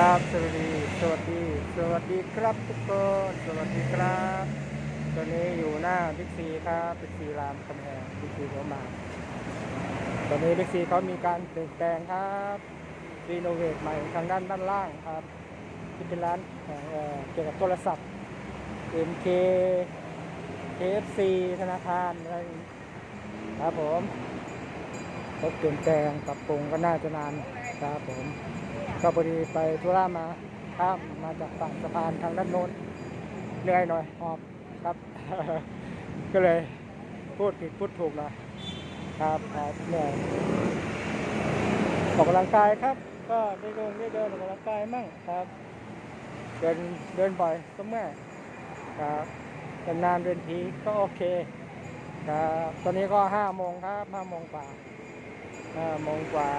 ครับสวัสดีสวัสดี สวัสดีครับทุกคนสวัสดีครับตอนนี้อยู่หน้าบิ๊กซีครับบิ๊กซีรามคำแหงบิ๊กซีหัวหมากตอนนี้บิ๊กซีเขามีการเปลี่ยนแปลงครับรีโนเวทใหม่ทางด้านด้านล่างครับที่เป็นร้านเเกี่ยวกับโทรศัพท์ MK KFC ธนาคารอะไรครับผมเขาเปลี่ยนแปลงปรับปรุงก็น่าจะนานครับผม ก็พอดีไปธุระมาข้ามมาจากฝั่งสะพานทางด้านโน้นเหนื่อยหน่อยหอบครับ ก็เลยพูดผิดพูดถูกหน่อยครับหอบเหนื่อยออกกำลังกายครับ ก็ได้เดินได้เดินออกกำลังกายมั่งครับ เดินเดินบ่อยก็เมื่อครับนานเดินทีก็โอเคครับตอนนี้ก็ห้าโมงครับห้าโมงกว่าห้าโมงกว่า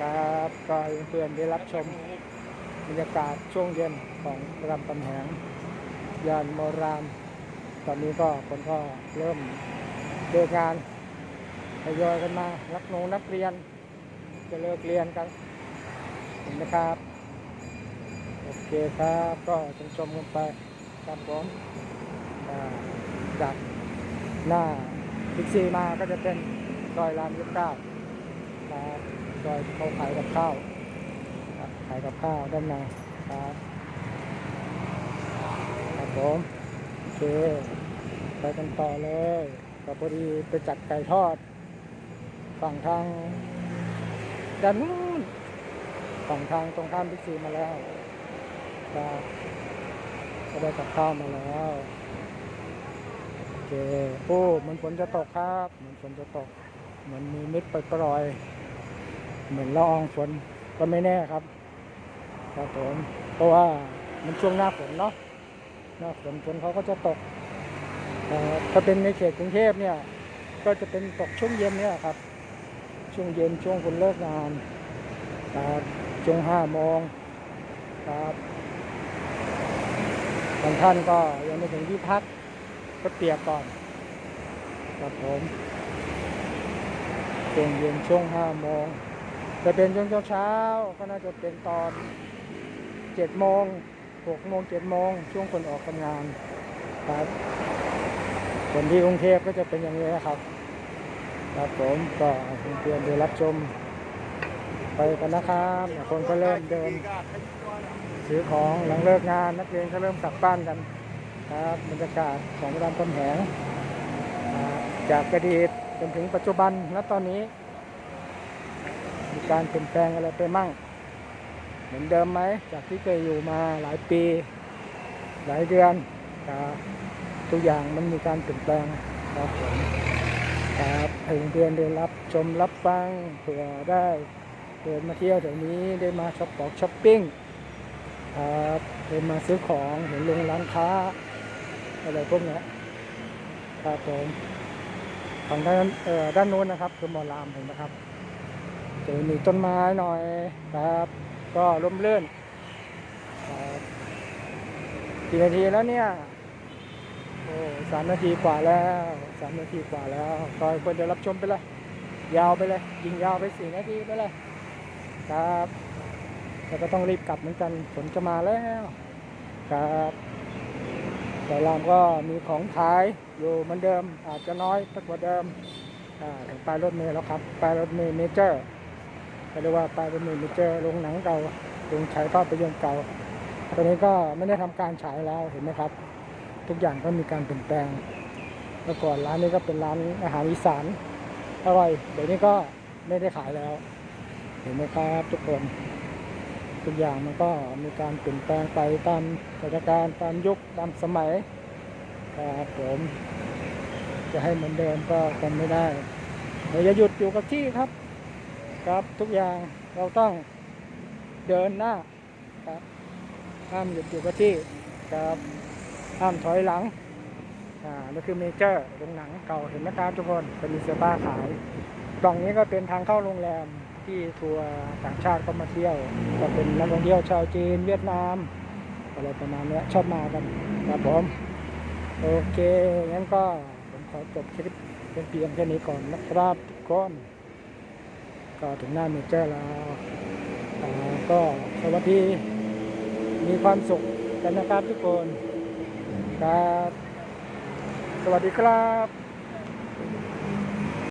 ครับ ก็ให้เพื่อนได้รับชมบรรยากาศช่วงเย็นของรำตำแหงยานโมราม ตอนนี้ก็คนก็เริ่มเลิกงานทยอยกันมานักหนูนักเรียน จะเลิกเรียนกันเห็นไหมครับ โอเคครับก็ชมชมกันไปครับผมจากหน้าพิกซีมาก็จะเป็นซอยรามยี่สิบเก้า ซอยเขาขายกับข้าวขายกับข้าวด้านในครับครับผมโอเคไปกันต่อเลยก็พอดีไปจัดไก่ทอด ฝั่งทางด้านนู้นฝั่งทางตรงข้ามพิกซีมาแล้วครับก็ได้กับข้าวมาแล้วโอเคโอ้เหมันฝนจะตกครับ เหมือนฝนจะตก เหมือนมีเม็ดปล่อย เหมือนละอองฝนก็ไม่แน่ครับครับผมเพราะว่ามันช่วงหน้าฝนเนาะหน้าฝนฝนเขาก็จะตกถ้าเป็นในเขตกรุงเทพเนี่ย ก็จะเป็นตกช่วงเย็นเนี่ยครับ ช่วงเย็นช่วงคนเลิกงานครับช่วงห้าโมงครับบางท่านก็ยังไม่ถึงที่พักก็เปียกก่อนครับผมช่วงเย็นช่วงห้าโมง จะเป็นช่วงเช้าๆก็น่าจะเป็นตอนเจ็ดโมงหกโมงเจ็ดโมงช่วงคนออกทำงานครับส่วนที่กรุงเทพก็จะเป็นอย่างนี้นะครับ ครับผมก็เตรียมๆได้รับชม ไปกันนะครับคนก็เริ่มเดินซื้อของหลังเลิกงานนักเรียนก็เริ่มกลับบ้านกันครับบรรยากาศของรามคำแหงอ่าจากอดีตจนถึงปัจจุบันณตอนนี้ มีการเปลี่ยนแปลงอะไรไปมั่ง เหมือนเดิมไหม จากที่เคยอยู่มาหลายปี หลายเดือนครับทุกอย่างมันมีการเปลี่ยนแปลงครับผมครับให้เพื่อนได้รับชมรับฟังเผื่อได้เดินมาเที่ยวแถวนี้ได้มาช็อปปอกช้อปปิ้งครับได้มาซื้อของเห็นลงร้านค้าอะไรพวกนี้ครับผมฝั่งด้านด้านโน้นนะครับคือมอลามเห็นไหมครับ จะมีต้นไม้หน่อยครับ ก็ร่มเรื่นกี่นาทีแล้วเนี่ย โอ้สามนาทีกว่าแล้วสามนาทีกว่าแล้วก็ควรจะรับชมไปเลย ยาวไปเลย ยิงยาวไปสี่นาทีไปเลย ครับแล้วก็ต้องรีบกลับเหมือนกันฝนจะมาแล้ว ครับแต่รามก็มีของขายอยู่เหมือนเดิม อาจจะน้อยสักกว่าเดิมอ่าถึงป้ายรถเมล์แล้วครับป้ายรถเมล์เมเจอร์ก็ เรียกว่าป้ายเป็นหนึ่งไปเจอโรงหนังเก่าโรงฉายภาพยนตร์เก่า ตอนนี้ก็ไม่ได้ทำการฉายแล้วเห็นไหมครับ ทุกอย่างก็มีการเปลี่ยนแปลงเมื่อก่อนร้านนี้ก็เป็นร้านอาหารอีสานอร่อยเดี๋ยวนี้ก็ไม่ได้ขายแล้ว เห็นไหมครับทุกคนทุกอย่างมันก็มีการเปลี่ยนแปลงไปตามสถานการณ์ตามยุคตามสมัยครับผมจะให้เหมือนเดิมก็คงไม่ได้เราจะหยุดอยู่กับที่ครับ ครับทุกอย่างเราต้องเดินหน้าครับห้ามหยุดอยู่กับที่ครับห้ามถอยหลังอ่านี่คือเมเจอร์โรงหนังเก่าเห็นไหมครับทุกคนเป็นมีเสื้อผ้าขายตรงนี้ก็เป็นทางเข้าโรงแรมที่ทัวร์ต่างชาติเข้ามาเที่ยว ก็เป็นนักท่องเที่ยวชาวจีนเวียดนามอะไรประมาณนี้ชอบมากันครับผมโอเคงั้นก็ผมขอจบคลิปเป็นเพียงแค่นี้ก่อนนะครับทุกคน ก็ถึงหน้าเมเจอร์แล้วอ่าก็สวัสดี มีความสุขกันนะครับทุกคนครับ สวัสดีครับ